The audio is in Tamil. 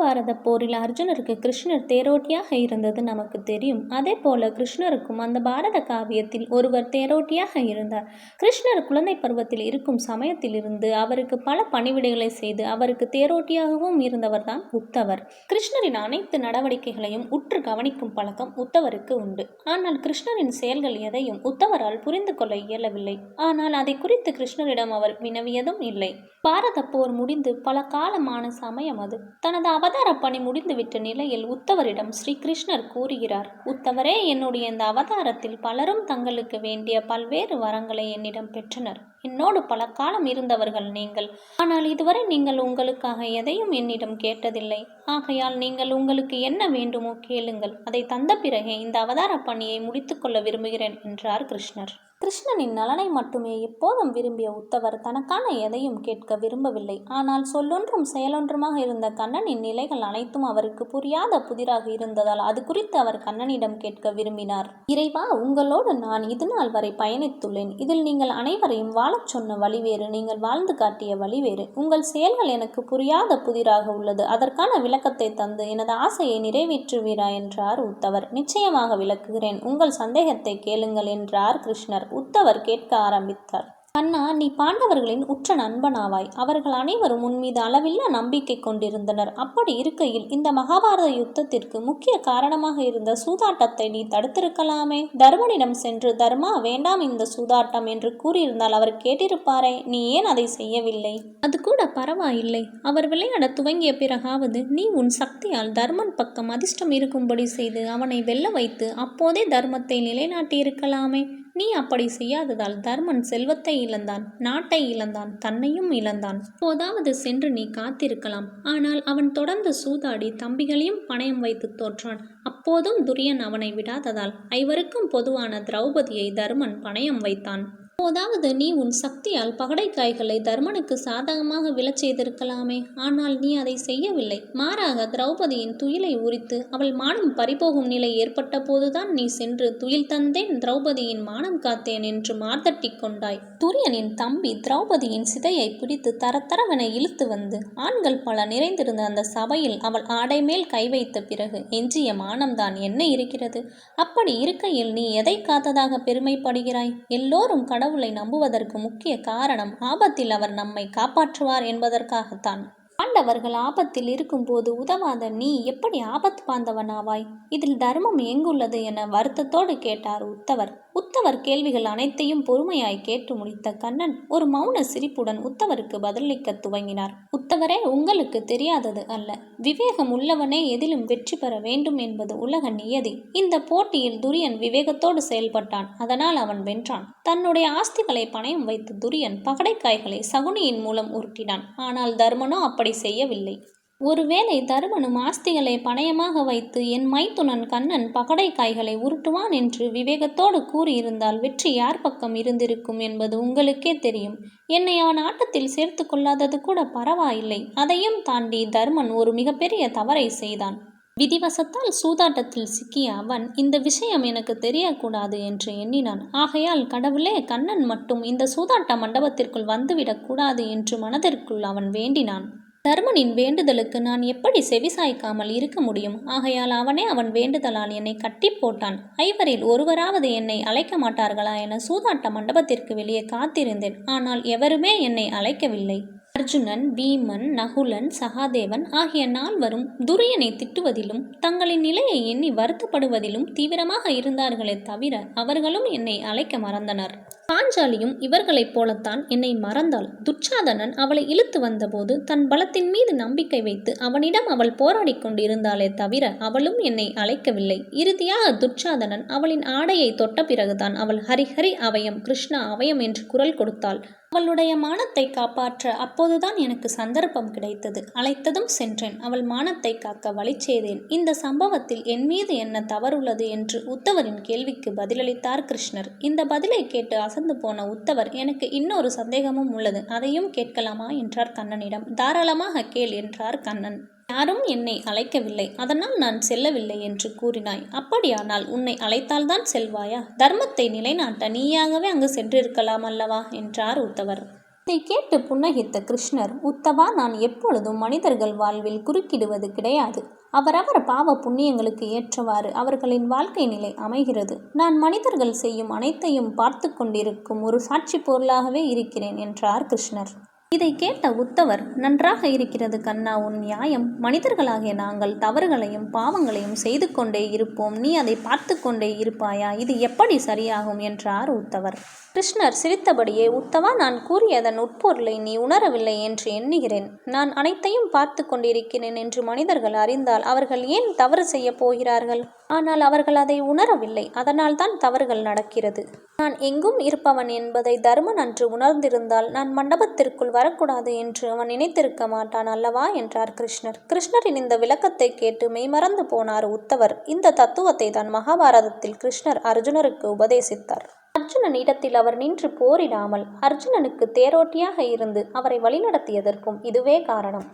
மகாபாரத போரில் அர்ஜுனருக்கு கிருஷ்ணர் தேரோட்டியாக இருந்தது நமக்கு தெரியும். அதே போல கிருஷ்ணருக்கும் அந்த பாரத காவியத்தில் ஒருவர் தேரோட்டியாக இருந்தார். கிருஷ்ணர் குழந்தை பருவத்தில் இருக்கும் சமயத்திலிருந்து அவருக்கு பல பணிவிடைகளை செய்து அவருக்கு தேரோட்டியாகவும் இருந்தவர்தான் உத்தவர். கிருஷ்ணரின் அனைத்து நடவடிக்கைகளையும் உற்று கவனிக்கும் பழக்கம் உத்தவருக்கு உண்டு. ஆனால் கிருஷ்ணரின் செயல்கள் எதையும் உத்தவரால் புரிந்து கொள்ள இயலவில்லை. ஆனால் அதை குறித்து கிருஷ்ணரிடம் அவர் வினவியதும் இல்லை. பாரத போர் முடிந்து பல காலமான சமயம் அது. தனது அவதார பணி முடிந்துவிட்ட நிலையில் உத்தவரிடம் ஸ்ரீகிருஷ்ணர் கூறுகிறார் உத்தவரே என்னுடைய இந்த அவதாரத்தில் பலரும் தங்களுக்கு வேண்டிய பல்வேறு வரங்களை என்னிடம் பெற்றனர். என்னோடு பல காலம் இருந்தவர்கள் நீங்கள். ஆனால் இதுவரை நீங்கள் உங்களுக்காக எதையும் என்னிடம் கேட்டதில்லை. ஆகையால் நீங்கள் உங்களுக்கு என்ன வேண்டுமோ கேளுங்கள். அதை தந்த பிறகே இந்த அவதார பணியை முடித்துக்கொள்ள விரும்புகிறேன் என்றார் கிருஷ்ணர். கிருஷ்ணனின் நலனை மட்டுமே எப்போதும் விரும்பிய உத்தவர் தனக்கான எதையும் கேட்க விரும்பவில்லை. ஆனால் சொல்லொன்றும் செயலொன்றுமாக இருந்த கண்ணனின் நிலைகள் அனைத்தும் அவருக்கு புரியாத புதிராக இருந்ததால் அது குறித்து அவர் கண்ணனிடம் கேட்க விரும்பினார். இறைவா உங்களோடு நான் இதுநாள் வரை பயணித்துள்ளேன். இதில் நீங்கள் அனைவரையும் வாழச் சொன்ன வழி வேறு நீங்கள் வாழ்ந்து காட்டிய வழி வேறு. உங்கள் செயல்கள் எனக்கு புரியாத புதிராக உள்ளது. அதற்கான விளக்கத்தை தந்து எனது ஆசையை நிறைவேற்றுவீரா என்றார் உத்தவர். நிச்சயமாக விளக்குகிறேன். உங்கள் சந்தேகத்தை கேளுங்கள் என்றார் கிருஷ்ணர். உத்தவர் கேட்க ஆரம்பித்தார். அண்ணா நீ பாண்டவர்களின் உற்ற நண்பனாவாய். அவர்கள் அனைவரும் உன் மீது அளவில்லா நம்பிக்கை கொண்டிருந்தனர். அப்படி இருக்கையில் இந்த மகாபாரத யுத்தத்திற்கு முக்கிய காரணமாக இருந்த சூதாட்டத்தை நீ தடுத்திருக்கலாமே. தர்மனிடம் சென்று தர்மா வேண்டாம் இந்த சூதாட்டம் என்று கூறியிருந்தால் அவர் கேட்டிருப்பாரே. நீ ஏன் அதை செய்யவில்லை? அது கூட பரவாயில்லை. அவர் விளையாட துவங்கிய பிறகாவது நீ உன் சக்தியால் தர்மன் பக்கம் அதிர்ஷ்டம் இருக்கும்படி செய்து அவனை வெல்ல வைத்து அப்போதே தர்மத்தை நிலைநாட்டியிருக்கலாமே. நீ அப்படி செய்யாததால் தர்மன் செல்வத்தை இழந்தான் நாட்டை இழந்தான் தன்னையும் இழந்தான். போதாவது சென்று நீ காத்திருக்கலாம். ஆனால் அவன் தொடர்ந்து சூதாடி தம்பிகளையும் பணயம் வைத்து தோற்றான். அப்போதும் துரியன் அவனை விடாததால் ஐவருக்கும் பொதுவான திரௌபதியை தர்மன் பணயம் வைத்தான். அப்போதாவது நீ உன் சக்தியால் பகடைக்காய்களை தர்மனுக்கு சாதகமாக விழச் செய்திருக்கலாமே. ஆனால் நீ அதை செய்யவில்லை. மாறாக திரௌபதியின் துயிலை உரித்து அவள் மானம் பறிபோகும் நிலை ஏற்பட்ட போதுதான் நீ சென்று துயில் தந்தேன். திரௌபதியின் மானம் காத்தேன் என்று மார்த்தட்டி கொண்டாய். துரியனின் தம்பி திரௌபதியின் சிதையை பிடித்து தரத்தரவென இழுத்து வந்து ஆண்கள் பல நிறைந்திருந்த அந்த சபையில் அவள் ஆடை மேல் கை வைத்த பிறகு எஞ்சிய மானம்தான் என்ன இருக்கிறது? அப்படி இருக்கையில் நீ எதை காத்ததாக பெருமைப்படுகிறாய்? எல்லோரும் கடவுள் கடவுளை நம்புவதற்கு முக்கிய காரணம் ஆபத்தில் அவர் நம்மை காப்பாற்றுவார் என்பதற்காகத்தான். பாண்டவர்கள் ஆபத்தில் இருக்கும்போது உதவாத நீ எப்படி ஆபத்து பாந்தவனாவாய்? இதில் தர்மம் எங்குள்ளது என வருத்தத்தோடு கேட்டார் உத்தவர். உத்தவர் கேள்விகள் அனைத்தையும் பொறுமையாய் கேட்டு முடித்த கண்ணன் ஒரு மௌன சிரிப்புடன் உத்தவருக்கு பதிலளிக்க துவங்கினார். உத்தவரே உங்களுக்கு தெரியாதது அல்ல. விவேகம் உள்ளவனே எதிலும் வெற்றி பெற வேண்டும் என்பது உலக நியதி. இந்த போட்டியில் துரியன் விவேகத்தோடு செயல்பட்டான். அதனால் அவன் வென்றான். தன்னுடைய ஆஸ்திகளை பணயம் வைத்த துரியன் பகடைக்காய்களை சகுனியின் மூலம் உருட்டினான். ஆனால் தர்மனோ அப்படி செய்யவில்லை. ஒருவேளை தருமனும் ஆஸ்திகளை பணயமாக வைத்து என் மைத்துனன் கண்ணன் பகடை காய்களை உருட்டுவான் என்று விவேகத்தோடு கூறியிருந்தால் வெற்றி யார் பக்கம் இருந்திருக்கும் என்பது உங்களுக்கே தெரியும். என்னை அவன் ஆட்டத்தில் சேர்த்து கொள்ளாதது கூட பரவாயில்லை. அதையும் தாண்டி தர்மன் ஒரு மிகப்பெரிய தவறை செய்தான். விதிவசத்தால் சூதாட்டத்தில் சிக்கிய அவன் இந்த விஷயம் எனக்கு தெரியக்கூடாது என்று எண்ணினான். ஆகையால் கடவுளே கண்ணன் மட்டும் இந்த சூதாட்ட மண்டபத்திற்குள் வந்துவிடக்கூடாது என்று மனதிற்குள் அவன் வேண்டினான். தர்மனின் வேண்டுதலுக்கு நான் எப்படி செவிசாய்க்காமல் இருக்க முடியும்? ஆகையால் அவனே அவன் வேண்டுதலால் என்னை கட்டி போட்டான். ஐவரில் ஒருவராவது என்னை அழைக்க மாட்டார்களா என சூதாட்ட மண்டபத்திற்கு வெளியே காத்திருந்தேன். ஆனால் எவருமே என்னை அழைக்கவில்லை. அர்ஜுனன் பீமன் நகுலன் சகாதேவன் ஆகிய நால்வரும் துரியனை திட்டுவதிலும் தங்களின் நிலையை எண்ணி வருத்தப்படுவதிலும் தீவிரமாக இருந்தார்களே தவிர அவர்களும் என்னை அழைக்க மறந்தனர். பாஞ்சாலியும் இவர்களைப் போலத்தான் என்னை மறந்தாள். துச்சாதனன் அவளை இழுத்து வந்தபோது தன் பலத்தின் மீது நம்பிக்கை வைத்து அவனிடம் அவள் போராடி கொண்டிருந்தாளே தவிர அவளும் என்னை அழைக்கவில்லை. இறுதியாக துச்சாதனன் அவளின் ஆடையை தொட்ட பிறகுதான் அவள் ஹரிஹரி அவயம் கிருஷ்ணா அவயம் என்று குரல் கொடுத்தாள். அவளுடைய மானத்தை காப்பாற்ற அப்போதுதான் எனக்கு சந்தர்ப்பம் கிடைத்தது. அழைத்ததும் சென்றேன். அவள் மானத்தை காக்க வழி செய்தேன். இந்த சம்பவத்தில் என் மீது என்ன தவறுள்ளது என்று உத்தவரின் கேள்விக்கு பதிலளித்தார் கிருஷ்ணர். இந்த பதிலை கேட்டு அசந்து போன உத்தவர் எனக்கு இன்னொரு சந்தேகமும் உள்ளது. அதையும் கேட்கலாமா? என்றார் கண்ணனிடம். தாராளமாக கேள் என்றார் கண்ணன். யாரும் என்னை அழைக்கவில்லை. அதனால் நான் செல்லவில்லை என்று கூறினாய். அப்படியானால் உன்னை அழைத்தால்தான் செல்வாயா? தர்மத்தை நிலைநாட்ட நீயாகவே அங்கு சென்றிருக்கலாம் அல்லவா? என்றார் உத்தவர். இதை கேட்டு புன்னகித்த கிருஷ்ணர் உத்தவா நான் எப்பொழுதும் மனிதர்கள் வாழ்வில் குறுக்கிடுவது கிடையாது. அவரவர் பாவ புண்ணியங்களுக்கு ஏற்றவாறு அவர்களின் வாழ்க்கை நிலை அமைகிறது. நான் மனிதர்கள் செய்யும் அனைத்தையும் பார்த்து கொண்டிருக்கும் ஒரு சாட்சி பொருளாகவே இருக்கிறேன் என்றார் கிருஷ்ணர். இதை கேட்ட உத்தவர் நன்றாக இருக்கிறது கண்ணா உன் நியாயம். மனிதர்களாகிய நாங்கள் தவறுகளையும் பாவங்களையும் செய்து கொண்டே இருப்போம். நீ அதை பார்த்து கொண்டே இருப்பாயா? இது எப்படி சரியாகும்? என்றார் உத்தவர். கிருஷ்ணர் சிரித்தபடியே உத்தவா நான் கூறியதன் உட்பொருளை நீ உணரவில்லை என்று எண்ணுகிறேன். நான் அனைத்தையும் பார்த்து கொண்டிருக்கிறேன் என்று மனிதர்கள் அறிந்தால் அவர்கள் ஏன் தவறு செய்ய போகிறார்கள்? ஆனால் அவர்கள் அதை உணரவில்லை. அதனால் தான் தவறுகள் நடக்கிறது. நான் எங்கும் இருப்பவன் என்பதை தருமன் அன்று உணர்ந்திருந்தால் நான் மண்டபத்திற்குள் வரக்கூடாது என்று அவன் நினைத்திருக்க மாட்டான் அல்லவா? என்றார் கிருஷ்ணர். கிருஷ்ணரின் இந்த விளக்கத்தை கேட்டு மெய்மறந்து போனார் உத்தவர். இந்த தத்துவத்தை தான் மகாபாரதத்தில் கிருஷ்ணர் அர்ஜுனருக்கு உபதேசித்தார். அர்ஜுனனிடத்தில் அவர் நின்று போரிடாமல் அர்ஜுனனுக்கு தேரோட்டியாக இருந்து அவரை வழிநடத்தியதற்கும் இதுவே காரணம்.